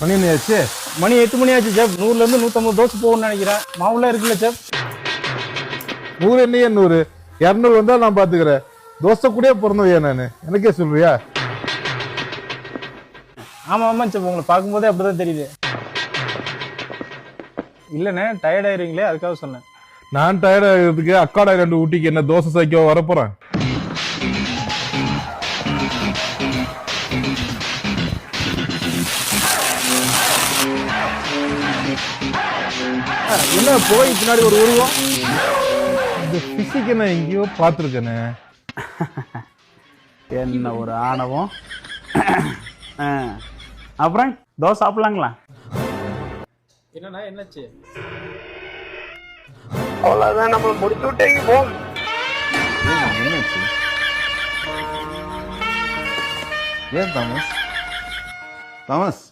மணி என்ன ஆச்சு? மணி எட்டு மணி ஆச்சு செப் நூறுல இருந்து நூத்தம்பது தோசை போகும்னு நினைக்கிறேன். மாவுலாம் இருக்குல்ல செப் நூறு என்னையே நூறு. இரநூறு வந்தா நான் பாத்துக்கிறேன். தோசை கூட பிறந்தவையா நானு? எனக்கே சொல்றியா? ஆமா ஆமா செப் உங்களை பார்க்கும்போதே அப்படிதான் தெரியுது. இல்லண்ணே டயர்ட் ஆயிருங்களே அதுக்காக சொன்னேன். நான் டயர்ட் ஆகிறதுக்கு அக்காடா ரெண்டு ஊட்டிக்கு என்ன தோசை சைக்கோ வரப்போறேன்? என்ன போய் பின்னாடி ஒரு உருவம்? இந்த பிசிக்க நான் எங்கேயோ பார்த்துருக்கேனே. என்ன ஒரு ஆணவம்? ஆ. அப்புறம் தோசை சாப்பிடலாங்களா? என்னண்ணா என்னாச்சு? அவ்வளவுதான் நம்ம முடிச்சு விட்டீங்க போங்க என்னாச்சு? ஏன் தாமஸ்? தாமஸ்?